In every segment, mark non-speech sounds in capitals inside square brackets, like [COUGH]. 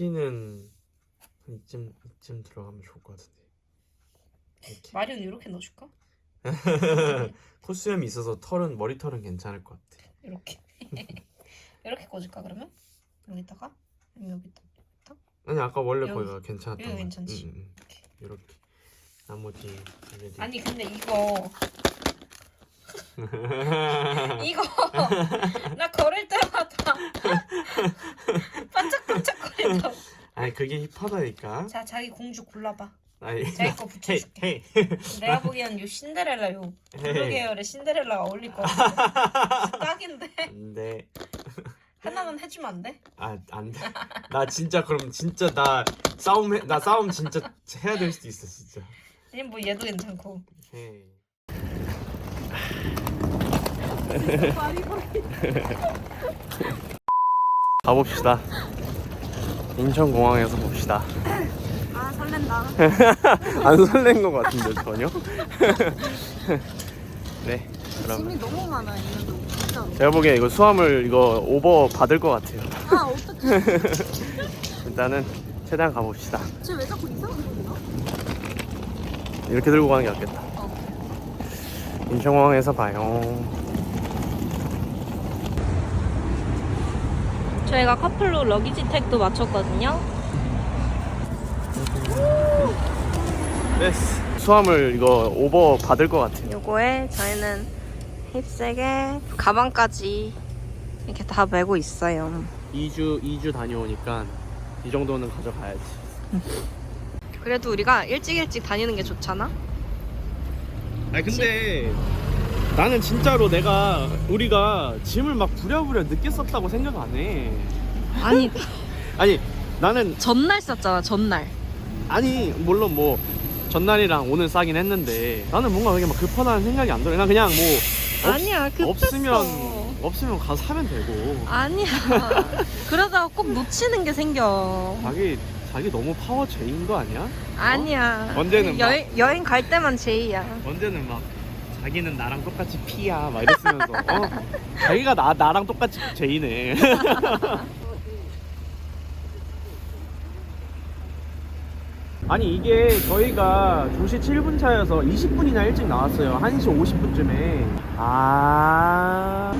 한 이쯤 이쯤 들어가면 좋을 것 같은데. 이렇게. 마리온 이렇게 넣어줄까? [LAUGHS] 콧수염이 있어서 털은 머리 털은 괜찮을 것 같아. 이렇게. [LAUGHS] 이렇게 꽂을까 그러면? 여기다가? 아니면 여기다. 아니 아까 원래 여기. 거기가 괜찮았던 여기 거. 괜찮지? 응, 응, 응. 이렇게 나머지 아니 근데 이거 [LAUGHS] 이거 [LAUGHS] 나 걸을 때마다 [LAUGHS] 반짝반짝거린다. 아니 그게 힙하다니까. 자 자기 공주 골라봐. 아니 자기 거 헤이 붙여줄게. 헤이 내가 보기엔 요 신데렐라 요 블루 헤이. 계열의 신데렐라가 어울릴 것 같아. 딱인데 안돼. 하나만 해주면 안 돼? 아 안돼. 나 진짜 그럼 진짜 나 싸움 해, 나 싸움 진짜 해야 될 수도 있어 진짜. 아니 뭐 얘도 괜찮고. 헤이. [LAUGHS] 가봅시다. 인천공항에서 봅시다. 아 설렌다. [LAUGHS] 안 설렌 것 같은데 전혀. [LAUGHS] 네, 그럼 짐이 너무 많아 진짜. 제가 보기엔 이거 수화물 이거 오버 받을 것 같아요. 아 어떡해. 일단은 최대한 가봅시다. 쟤왜 자꾸 이상한 거 이렇게 들고 가는 게 낫겠다. 어. 인천공항에서 봐요. 저희가 커플로 러기지 택도 맞췄거든요. 네. 수화물 이거 오버 받을 것 같아요. 요거에 저희는 힙색에 가방까지 이렇게 다 메고 있어요. 2주 2주 다녀오니까 이 정도는 가져가야지. 그래도 우리가 일찍 일찍 다니는 게 좋잖아. 아니 근데 나는 진짜로 내가 우리가 짐을 막 부랴부랴 늦게 썼다고 생각 안 해. 아니 아니 나는 전날 썼잖아 전날. 아니 물론 뭐 전날이랑 오늘 싸긴 했는데 나는 뭔가 그게 막 급하다는 생각이 안 들어. 난 그냥 뭐 없, 아니야 급했어. 없으면 없으면 가서 사면 되고. 아니야. [LAUGHS] 그러다가 꼭 놓치는 게 생겨. 자기 자기 너무 파워 제인 거 아니야? 아니야. 언제는 막- 여행 여행 갈 때만 제이야. 언제는 막 자기는 나랑 똑같이 피야 막 이랬으면서 어 자기가 나 나랑 똑같이 제이네. [LAUGHS] 아니 이게 저희가 2시 7분 차여서 20분이나 일찍 나왔어요. 1시 50분쯤에. 아.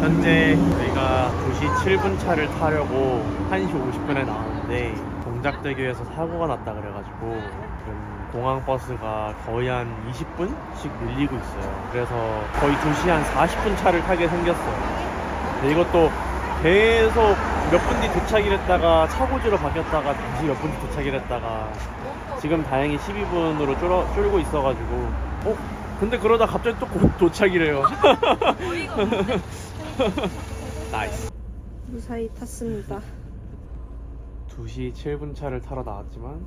현재 저희가 2시 7분 차를 타려고 1시 50분에 나왔는데 동작대교에서 사고가 났다 그래가지고 지금 공항 버스가 거의 한 20분씩 밀리고 있어요. 그래서 거의 2시 한 40분 차를 타게 생겼어요. 근데 이것도 계속 몇 분 뒤 도착이랬다가 차고지로 바뀌었다가 다시 몇 분 뒤 도착이랬다가 지금 다행히 12분으로 줄어, 줄고 있어가지고 어? 근데 그러다 갑자기 또 곧 도착이래요 [LAUGHS] 나이스 무사히 탔습니다. 2시 7분 차를 타러 나왔지만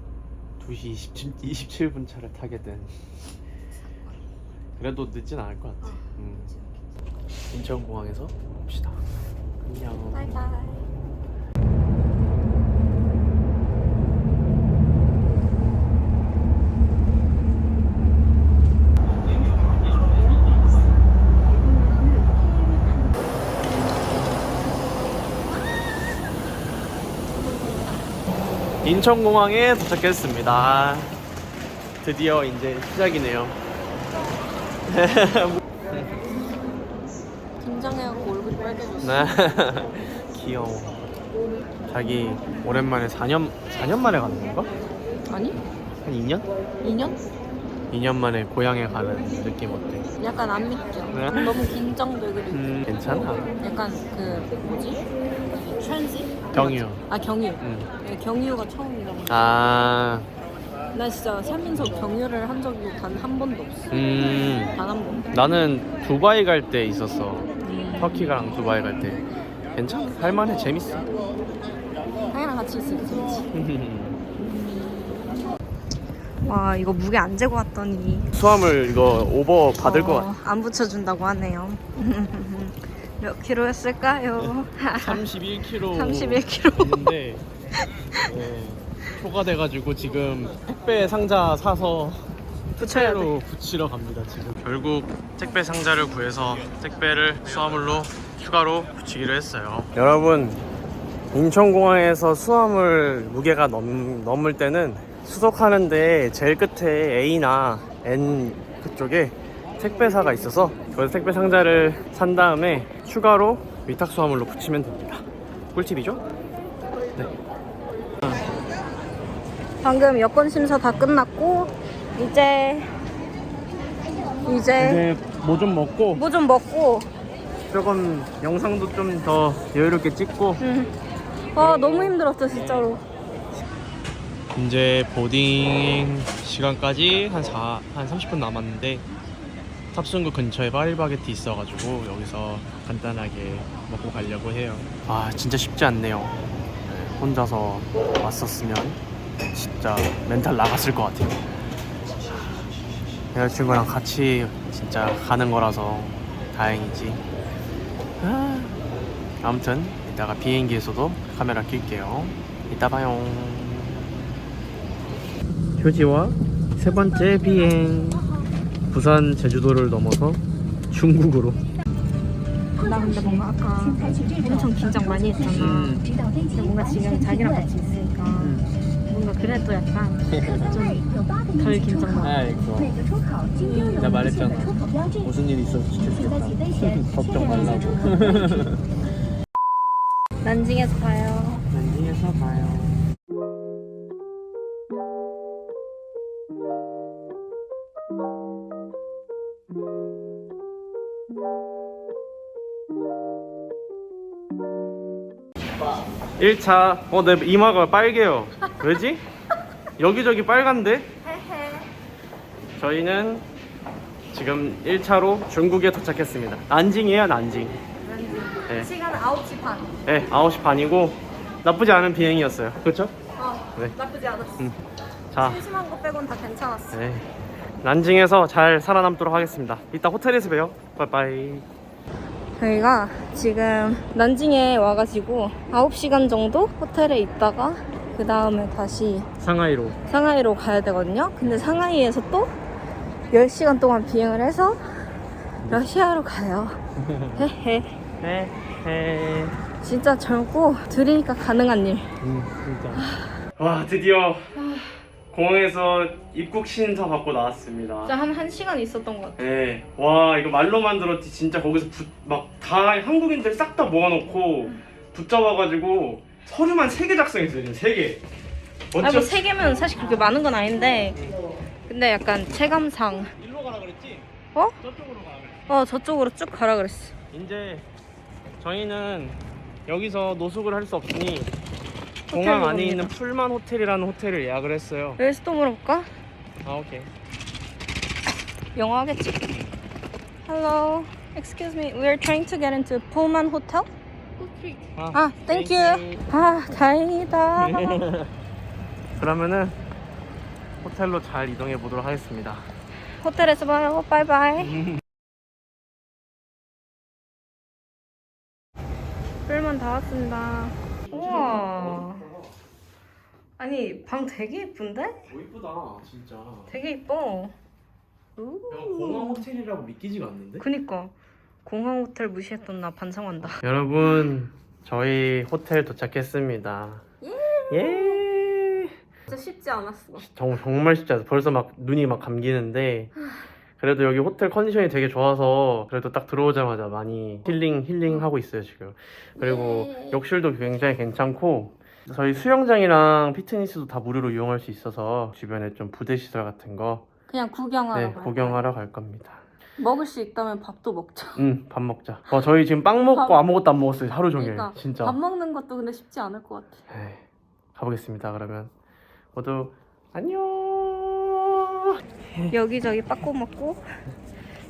2시 27, 27분 차를 타게 된 그래도 늦진 않을 것 같아 음. 인천공항에서 봅시다 안녕 바이바이. 인천공항에 도착했습니다. 드디어 이제 시작이네요. [LAUGHS] 긴장해갖고 얼굴이 빨개졌어. 네. [LAUGHS] 귀여워. 자기 오랜만에 4년 4년 만에 가는 건가? 아니? 한 2년? 2년? 2년 만에 고향에 가는 느낌 어때? 약간 안 믿겨. 네? 너무 긴장돼 그리고. 음 괜찮아. 약간 그 뭐지? 트랜지? 경유. 아 경유. 음. 네, 경유가 처음이라고. 아. 나 진짜 살면서 경유를 한 적이 단 한 번도 없어. 음. 단 한 번. 나는 두바이 갈 때 있었어. 음. 터키랑 두바이 갈 때. 괜찮아. 할만해. 재밌어. 형이랑 같이 있으니까 재밌지. [LAUGHS] 와 이거 무게 안 재고 왔더니 수화물 이거 오버 받을 것 같아. 어, 안 붙여준다고 하네요. [LAUGHS] 몇 킬로 했을까요? 31kg 31kg. 있는데 네, 초과돼가지고 지금 택배 상자 사서 붙여야 돼. 택배로 붙이러 갑니다 지금 결국 택배 상자를 구해서 택배를 수화물로 추가로 붙이기로 했어요 여러분 인천공항에서 수화물 무게가 넘, 넘을 때는 수속하는데 제일 끝에 A나 N 그쪽에 택배사가 있어서 그 택배 상자를 산 다음에 추가로 위탁 수화물로 붙이면 됩니다. 꿀팁이죠? 방금 여권 심사 다 끝났고 이제 이제 이제 뭐 좀 먹고 뭐 좀 먹고 조금 영상도 좀 더 여유롭게 찍고 음. 아 너무 힘들었어 진짜로 이제 보딩 시간까지 한, 4, 한 30분 남았는데 탑승구 근처에 파리바게트 있어가지고 여기서 간단하게 먹고 가려고 해요. 아 진짜 쉽지 않네요. 네, 혼자서 왔었으면 진짜 멘탈 나갔을 것 같아요. 여자친구랑 같이 진짜 가는 거라서 다행이지. 아, 아무튼 이따가 비행기에서도 카메라 낄게요. 이따 봐요. 휴지와 세 번째 비행 부산 제주도를 넘어서 중국으로. 나 근데 뭔가 아까 엄청 긴장 많이 했잖아. 음. 근데 뭔가 지금 자기랑 같이 있으니까 뭔가 그래도 약간 좀 덜 긴장나 아이고 나 말했잖아. 무슨 일 있어도 지켜주겠다. [LAUGHS] 걱정 말라고. [LAUGHS] 난징에서 봐요 1차 어 내 이마가 빨개요 왜지? 여기저기 빨간데? 저희는 지금 1차로 중국에 도착했습니다 난징이에요 난징 네. 시간 9시 반. 네 9시 반이고 나쁘지 않은 비행이었어요 그렇죠? 어, 네. 나쁘지 않았어. 음. 자 심심한 거 빼곤 다 괜찮았어. 네. 난징에서 잘 살아남도록 하겠습니다 이따 호텔에서 봬요 빠이빠이 저희가 지금 난징에 와가지고 9시간 정도 호텔에 있다가 그 다음에 다시 상하이로. 상하이로 가야 되거든요. 근데 상하이에서 또 10시간 동안 비행을 해서 러시아로 가요. [LAUGHS] 헤헤. 진짜 젊고 들이니까 가능한 일. 음, 진짜. 와, 드디어 공항에서 입국 신사 받고 나왔습니다. 진짜 한 1시간 있었던 것 같아. 네. 와, 이거 말로만 들었지 진짜 거기서 막 다 한국인들 싹 다 모아놓고 붙잡아가지고 서류만 3개 작성했어요, 지금 3개. 아니? 뭐세 개면 사실 그렇게 많은 건 아닌데 근데 약간 체감상 일로 가라 그랬지? 어? 저쪽으로 가라 그랬지. 어 저쪽으로 쭉 가라 그랬어. 이제 저희는 여기서 노숙을 할 수 없으니 공항 안에. 있는 풀만 호텔이라는 호텔을 예약을 했어요. 또 물어볼까? 아 오케이. 영어 하겠지. Hello, excuse me. We are trying to get into Pullman Hotel. 아, thank you. 아, 다행이다. [LAUGHS] 그러면은 호텔로 잘 이동해 보도록 하겠습니다. 호텔에서 봐요. 바이바이. [LAUGHS] 풀만 다 왔습니다. 아니, 방 되게 예쁜데? 오 이쁘다 진짜. 되게. 우. 공항 호텔이라고 믿기지가 않는데? 그니까 공항 호텔 무시했던 나 반성한다. [LAUGHS] 여러분 저희 호텔 도착했습니다. 예. 진짜 쉽지 않았어. 정, 정말 쉽지 않아요. 벌써 막 눈이 막 감기는데 [SIGHS] 그래도 여기 호텔 컨디션이 되게 좋아서 그래도 딱 들어오자마자 많이 힐링 힐링 하고 있어요 지금. 그리고 예. 욕실도 굉장히 괜찮고 저희 수영장이랑 피트니스도 다 무료로 이용할 수 있어서 주변에 좀 부대 시설 같은 거 그냥 구경하러 네, 가요. 구경하러 갈 겁니다. 먹을 수 있다면 밥도 먹자. 응, 밥 먹자. 어, 저희 지금 빵 먹고 밥- 아무것도 안 먹었어요. 하루 종일. 그러니까 진짜. 밥 먹는 것도 근데 쉽지 않을 것 같아. 에이, 가보겠습니다. 그러면 모두 안녕. 여기저기 빠꾸 먹고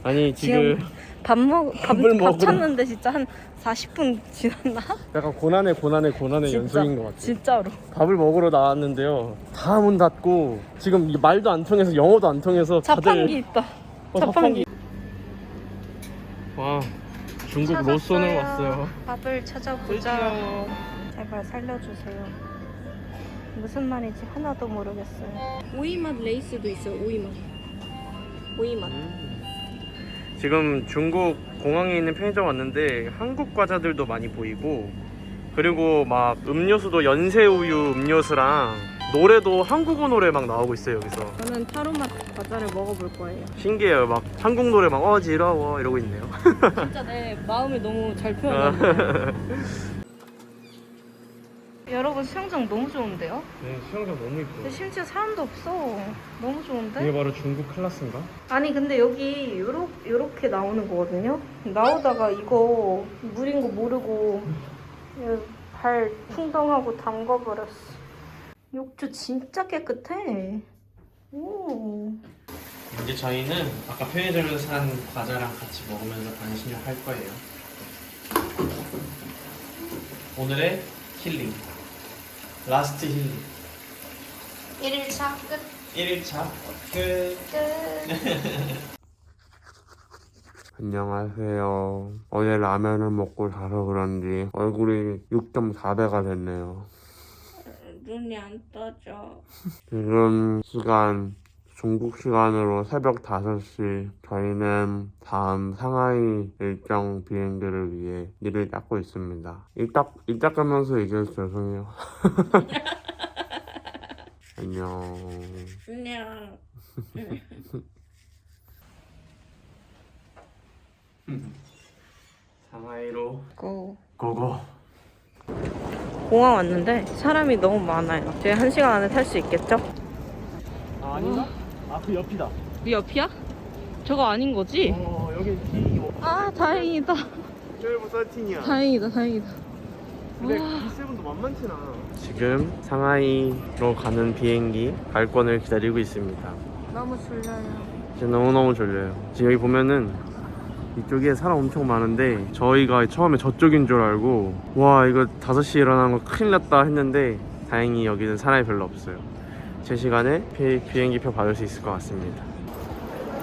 아니 지금 지금 밥 먹, 밥, 밥을 밥 먹으러- 찾는데 진짜 한 40분 지났나? 약간 고난의 고난의 고난의 진짜, 연속인 것 같아요. 진짜로. 밥을 먹으러 나왔는데요. 다 문 닫고 지금 이 말도 안 통해서 영어도 안 통해서 다들 자판기 있다. 어, 자판기. 와 중국 로손을 왔어요. 밥을 찾아보자. 제발 살려주세요. 무슨 말인지 하나도 모르겠어요. 오이맛 레이스도 있어요. 오이맛. 오이맛. 지금 중국 공항에 있는 편의점 왔는데 한국 과자들도 많이 보이고 그리고 막 음료수도 연세우유 음료수랑 노래도 한국어 노래 막 나오고 있어요 여기서 저는 타로맛 과자를 먹어볼 거예요. 신기해요 막 한국 노래 막 어지러워 이러고 있네요 진짜 내 마음이 너무 잘 표현하네. [LAUGHS] 여러분 수영장 너무 좋은데요? 네 수영장 너무 근데 이뻐요 심지어 사람도 없어. 너무 좋은데? 이게 바로 중국 클라스인가? 아니 근데 여기 요렇, 요렇게 나오는 거거든요? 나오다가 이거 물인 거 모르고 발 풍덩하고 담가버렸어. 욕조 진짜 깨끗해. 오. 이제 저희는 아까 편의점에서 산 과자랑 같이 먹으면서 간신을 할 거예요 오늘의 힐링 라스트 힐링 1일차 끝. 1일차 끝 끝. [LAUGHS] 안녕하세요. 어제 라면을 먹고 자서 그런지 얼굴이 6.4배가 됐네요. 눈이 안 떠져. 지금 시간 중국 시간으로 새벽 5시 저희는 다음 상하이 일정 비행기를 위해 일을 닦고 있습니다. 일 닦, 일 닦으면서 얘기해서 죄송해요. [LAUGHS] 안녕. 안녕. 상하이로 고. 고고 공항 왔는데 사람이 너무 많아요. 저희 한 시간 안에 탈 수 있겠죠? 아 아닌가? 아 그 옆이다 이 옆이야? 저거 아닌 거지? 어 여기 D5 아 다행이다. 13이야 다행이다 다행이다. 근데 B7도 만만치 않아 지금 상하이로 가는 비행기 발권을 기다리고 있습니다 너무 졸려요. 지금 너무너무 졸려요. 지금 여기 보면은 이쪽에 사람 엄청 많은데 저희가 처음에 저쪽인 줄 알고 와 이거 5시에 일어나는 거 큰일 났다 했는데 다행히 여기는 사람이 별로 없어요. 제 시간에 비, 비행기표 받을 수 있을 것 같습니다.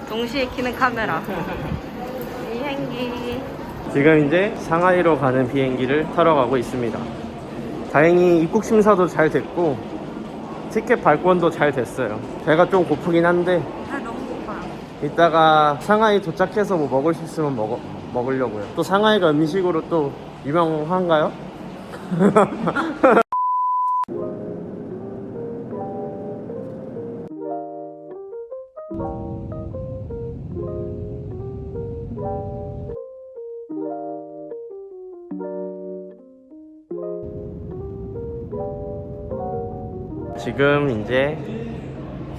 동시에 키는 카메라. [LAUGHS] 비행기. 지금 이제 상하이로 가는 비행기를 타러 가고 있습니다. 다행히 입국 심사도 잘 됐고 티켓 발권도 잘 됐어요. 배가 좀 고프긴 한데 아 너무 고파요. 이따가 상하이 도착해서 뭐 먹을 수 있으면 먹어, 먹으려고요. 또 상하이가 음식으로 또 유명한가요? [LAUGHS] 지금 이제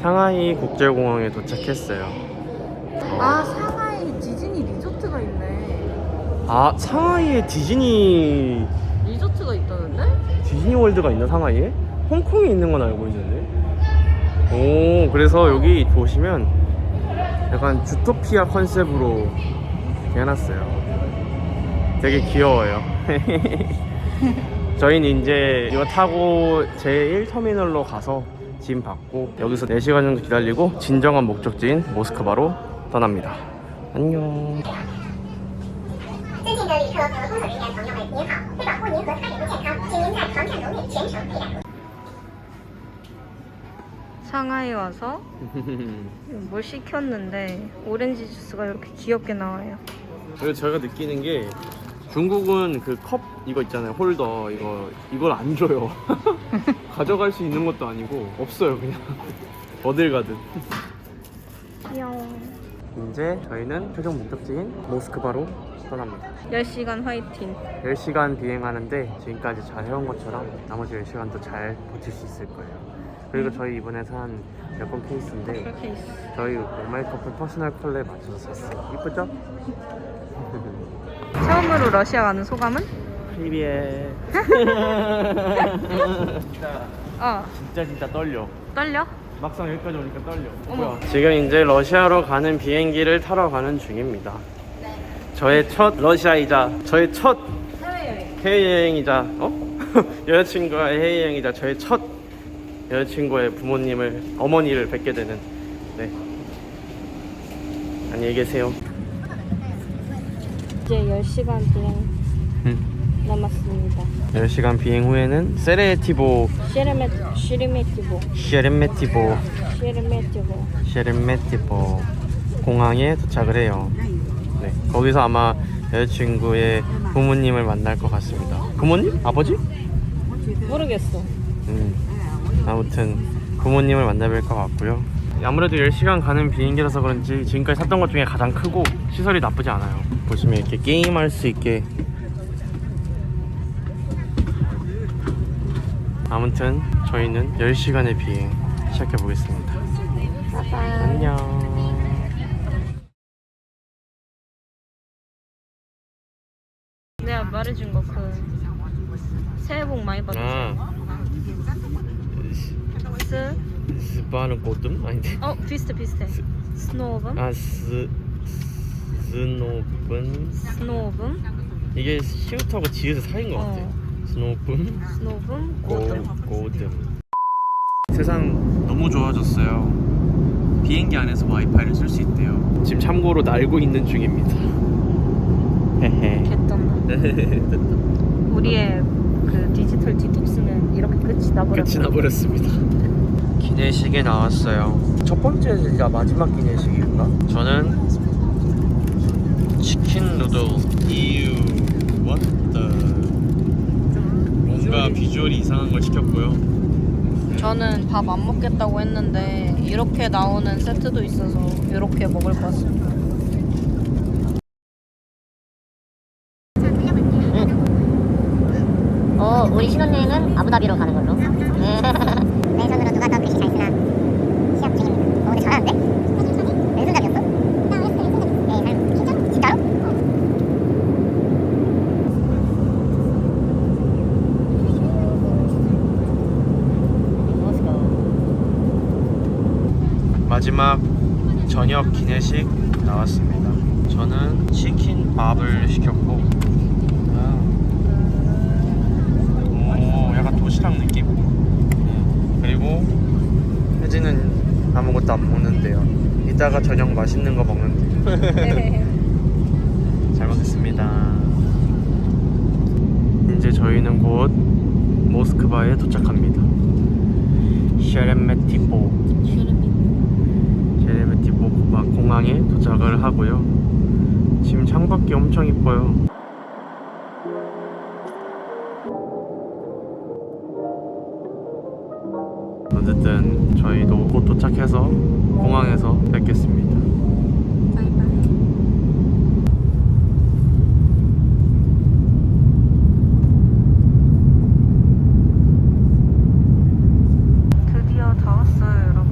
상하이 국제공항에 도착했어요. 아 상하이 디즈니 리조트가 있네. 아 상하이에 디즈니 리조트가 있다는데? 디즈니 월드가 있나 상하이에? 홍콩에 있는 건 알고 있는데 오 그래서 여기 보시면 약간 주토피아 컨셉으로 해놨어요 되게 귀여워요 [LAUGHS] 저희는 이제 이거 타고 제1터미널로 가서 짐 받고 여기서 4시간 정도 기다리고 진정한 목적지인 모스크바로 떠납니다. 안녕. 상하이 와서 [LAUGHS] 뭘 시켰는데 오렌지 주스가 이렇게 귀엽게 나와요. 그리고 저희가 느끼는 게 중국은 그 컵 이거 있잖아요 홀더 이거 이걸 안 줘요 [LAUGHS] 가져갈 수 있는 것도 아니고 없어요 그냥 [LAUGHS] 어딜 가든 귀여워. 이제 저희는 최종 목적지인 모스크바로 떠납니다 10시간 화이팅. 10시간 비행하는데 지금까지 잘 해온 것처럼 나머지 10시간도 잘 버틸 수 있을 거예요 그리고 저희 이번에 산 여권 케이스인데 그렇게 있어. 저희 오마이 커플 퍼스널 컬러에 맞춰서 샀어요 이쁘죠? 처음으로 러시아 가는 소감은? 프리비에 진짜 [LAUGHS] 어, 진짜 진짜 떨려 떨려? 막상 여기까지 오니까 떨려. 어머. 지금 이제 러시아로 가는 비행기를 타러 가는 중입니다. 저의 첫 러시아이자 저의 첫 해외여행. 해외여행이자 어? [LAUGHS] 여자친구와의 해외여행이자 저의 첫 여자친구의 부모님을 어머니를 뵙게 되는 네. 안녕히 계세요. 이제 10시간 비행 남았습니다. 10시간 비행 후에는 세레티보 시레메, 시리메티보. 셰르메티보 시레메티보. 셰르메티보 공항에 도착을 해요. 네, 거기서 아마 여자친구의 부모님을 만날 것 같습니다. 부모님? 아버지? 모르겠어. 음, 아무튼 부모님을 만나뵐 것 같고요. 아무래도 10시간 가는 비행기라서 그런지 지금까지 탔던 것 중에 가장 크고 시설이 나쁘지 않아요. 보시면 이렇게 게임할 수 있게 아무튼 저희는 10시간의 비행 시작해 보겠습니다. 안녕. 내가 말해준 거 그 새해 복 많이 받으세요. 아, 스? 스파는 꽃금 아닌데. 어 비슷해 비슷해. 스노우금? 아, 스 스노분 스노우금? 이게 시우터하고 지읒의 사이인 것 같아. 어. 스노분 스노우금? 고 고금. 고든. 세상 너무 좋아졌어요. 비행기 안에서 와이파이를 쓸 수 있대요. 지금 참고로 날고 있는 중입니다. 헤헤. 개쩐다. [LAUGHS] 우리의 그 디지털 디톡스는 이렇게 끝이 나버렸어. 끝이 나버렸습니다. 기내식에 나왔어요. 첫 번째가 마지막 기내식인가? 저는 치킨 누들. 이유 what the 뭔가 비주얼이 이상한 걸 시켰고요. 저는 밥 안 먹겠다고 했는데 이렇게 나오는 세트도 있어서 이렇게 먹을 것 같습니다. 어, 우리 신혼여행은 아부다비로 가는 걸로. 네. 왼손으로 누가 더 글씨 잘 쓰나 시합 중입니다. 어, 근데 잘하는데? 왼손잡이였어? 나 왼손잡이. 네, 잘. 진짜? 진짜로? 마지막 저녁 기내식 나왔습니다. 저는 치킨 밥을 시켰고, 아. 오, 약간 도시락 느낌? 음, 그리고 혜진은 아무것도 안 먹는데요. 이따가 저녁 맛있는 거 먹는데요. [LAUGHS] 잘 먹겠습니다. 이제 저희는 곧 모스크바에 도착합니다. 셰레메티보 제레메티보 공항에 도착을 하고요. 지금 창밖이 엄청 이뻐요. 어쨌든 저희도 곧 도착해서 공항에서 뵙겠습니다. 드디어 다 왔어요, 여러분.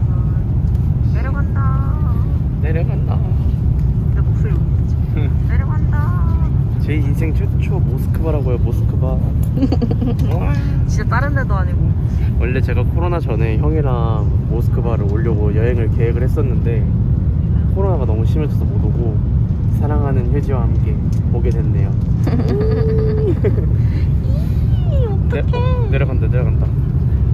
내려간다. 내려간다. 내 목소리 울리지? 내려간다. 제 인생 최초 모스크바라고요, 모스크바. 와. 진짜 다른 데도 아니고. 원래 제가 코로나 전에 형이랑 모스크바를 오려고 여행을 계획을 했었는데 코로나가 너무 심해져서 못 오고 사랑하는 효지와 함께 오게 됐네요. [LAUGHS] 내, 어, 내려간다 내려간다.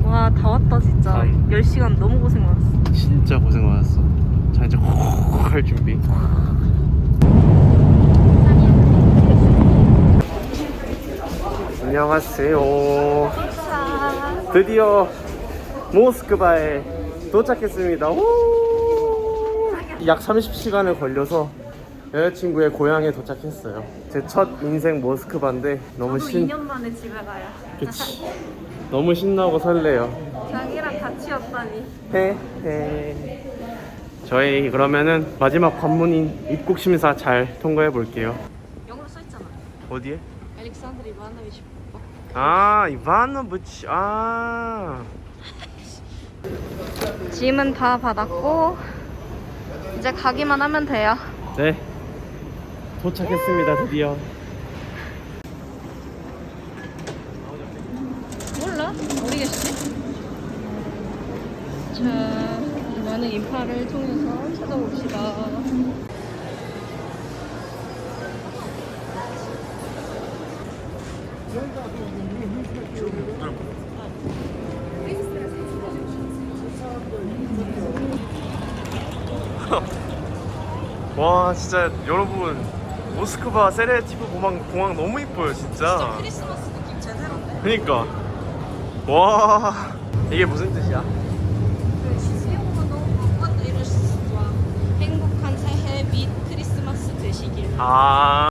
와, 다 왔다, 진짜. 아이. 10시간 너무 고생 많았어. 진짜 고생 많았어. 자 이제 할 준비. 안녕하세요. 드디어 모스크바에 도착했습니다. 우! 약 30시간을 걸려서 여자친구의 고향에 도착했어요. 제 첫 인생 모스크바인데 너무 신 2년 만에 집에 가요. 그치 너무 신나고 설레요. 자기랑 같이 왔다니. 헤헤. 저희 그러면은 마지막 관문인 입국 심사 잘 통과해 볼게요. 영어로 써있잖아. 어디에? 알렉산드르 이바노비치 아 이바노브치 아 짐은 다 받았고 이제 가기만 하면 돼요. 네. 도착했습니다 드디어. 몰라? 어디 계시지? 자, 많은 인파를 통해서 찾아봅시다. 와 진짜 여러분 모스크바 세레티프 공항 공항 너무 이뻐요 진짜. 크리스마스 느낌 제대로인데? 그니까 와 이게 무슨 뜻이야? 행복한 새해 및 크리스마스 되시길. 아